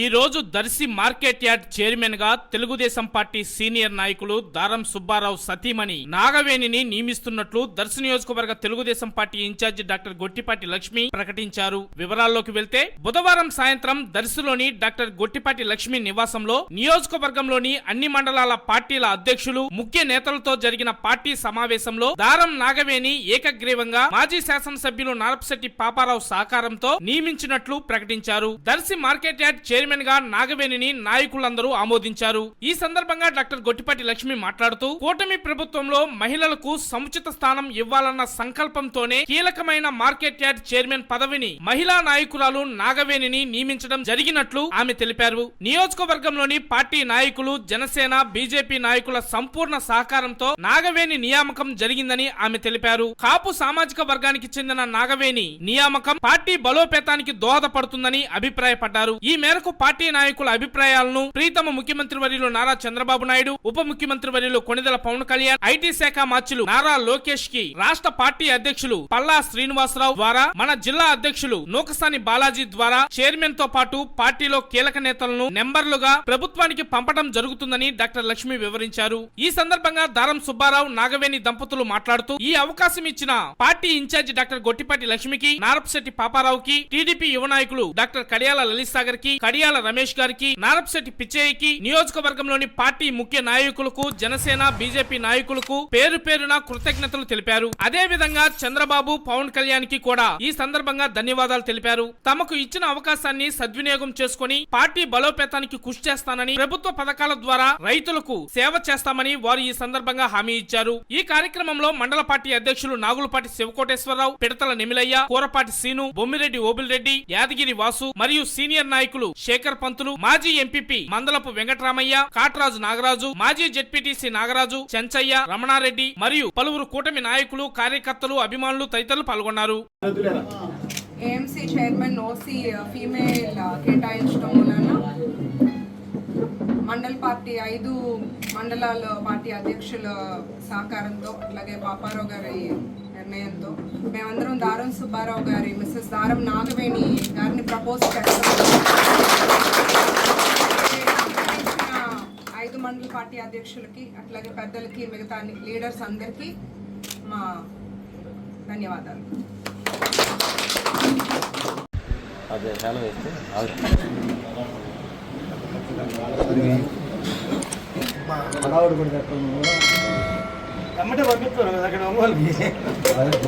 ఈ రోజు Darsi market yard చైర్మన్గా తెలుగుదేశం పార్టీ సీనియర్ నాయకులు దారం సుబ్బారావు సతీమణి నాగవేణిని నియమిస్తున్నట్లు దర్శి నియోజకవర్గ Telugu Desam party incharge doctor Gottipati Lakshmi ప్రకటించారు. వివరాల్లోకి వెళ్తే బుధవారం సాయంత్రం దర్శిలోని డాక్టర్ గొట్టిపాటి లక్ష్మి నివాసంలో నియోజకవర్గంలోని అన్ని మండలాల పార్టీల అధ్యక్షులు ముఖ్య నేతలతో జరిగిన పార్టీ సమావేశంలో దారం నాగవేణి ఏకగ్రీవంగా మాజీ శాసనసభ్యులు నారపశెట్టి పాపారావు సహకారంతో నియమించినట్లు ప్రకటించారు. దర్శి మార్కెట్ యార్డ్ చైర్మన్గా నాగవేణిని నాయకులందరూ ఆమోదించారు. ఈ సందర్భంగా డాక్టర్ గొట్టిపాటి లక్ష్మి మాట్లాడుతూ కూటమి ప్రభుత్వంలో మహిళలకు సముచిత స్థానం ఇవ్వాలన్న సంకల్పంతోనే కీలకమైన మార్కెట్ యార్డ్ చైర్మన్ పదవిని మహిళా నాయకురాలు నాగవేణిని నియమించడం జరిగినట్లు ఆమె తెలిపారు. నియోజకవర్గంలోని పార్టీ నాయకులు జనసేన బీజేపీ నాయకుల సంపూర్ణ సహకారంతో నాగవేణి నియామకం జరిగిందని ఆమె తెలిపారు. కాపు సామాజిక వర్గానికి చెందిన నాగవేణి నియామకం పార్టీ బలోపేతానికి దోహదపడుతుందని అభిప్రాయపడ్డారు. ఈ మేరకు పార్టీ నాయకుల అభిప్రాయాలను ప్రీతమ ముఖ్యమంత్రి వర్యులు నారా చంద్రబాబు నాయుడు ఉప ముఖ్యమంత్రి వర్యులు కొణిదెల పవన్ కళ్యాణ్ ఐటీ శాఖ మార్చులు నారా లోకేష్కి రాష్ట్ర పార్టీ అధ్యక్షులు పల్లా శ్రీనివాసరావు ద్వారా మన జిల్లా అధ్యక్షులు నూకసాని బాలాజీ ద్వారా చైర్మన్తో పాటు పార్టీలో కీలక నేతలను నెంబర్లుగా ప్రభుత్వానికి పంపడం జరుగుతుందని డాక్టర్ లక్ష్మి వివరించారు. ఈ సందర్భంగా దారం సుబ్బారావు నాగవేణి దంపతులు మాట్లాడుతూ ఈ అవకాశం ఇచ్చిన పార్టీ ఇన్ఛార్జి డాక్టర్ గొట్టిపాటి లక్ష్మికి నారపశెట్టి పాపారావుకి టీడీపీ యువ నాయకులు డాక్టర్ కడియాల లలిత్ సాగర్కి కడియాల రమేష్ గారికి నారపశెట్టి పిచ్చయ్యకి నియోజకవర్గంలోని పార్టీ ముఖ్య నాయకులకు జనసేన బీజేపీ నాయకులకు పేరు పేరున కృతజ్ఞతలు తెలిపారు. అదే విధంగా చంద్రబాబు పవన్ కళ్యాణ్కి కూడా ఈ సందర్భంగా ధన్యవాదాలు తెలిపారు. తమకు ఇచ్చిన అవకాశాన్ని సద్వినియోగం చేసుకుని పార్టీ బలోపేతానికి కృషి చేస్తానని ప్రభుత్వ పథకాల ద్వారా రైతులకు సేవ చేస్తామని వారు ఈ సందర్భంగా హామీ ఇచ్చారు. ఈ కార్యక్రమంలో మండల పార్టీ అధ్యక్షులు నాగులపాటి శివకోటేశ్వరరావు పిడతల నిమిలయ్య కూరపాటి సీను బొమ్మిరెడ్డి ఓబుల్రెడ్డి యాదగిరి వాసు మరియు సీనియర్ నాయకులు శేఖర్ పంతులు మాజీ ఎంపీపీ మందలపు వెంకటరామయ్య కాట్రాజు నాగరాజు మాజీ జెడ్పీటీసీ నాగరాజు చెంచయ్య రమణారెడ్డి మరియు పలువురు కూటమి నాయకులు కార్యకర్తలు అభిమానులు తదితరులు పాల్గొన్నారు. ఏఎంసీ చైర్మన్ ఓసీ ఫీమేల్ కేటాయించడం వలన మండల్ పార్టీ ఐదు మండలాల పార్టీ అధ్యక్షుల సహకారంతో అలాగే పాపారావు గారి నిర్ణయంతో మేమందరం దారం సుబ్బారావు గారి మిస్సెస్ దారం నాగవేణి గారిని ప్రపోజ్ చేస్తాం. ఐదు మండల పార్టీ అధ్యక్షులకి అట్లాగే పెద్దలకి మిగతా లీడర్స్ అందరికీ మా ధన్యవాదాలు. అదే చాలా వేస్తే అమ్మటే పంపిస్తారు అక్కడ ఒంగోలుకి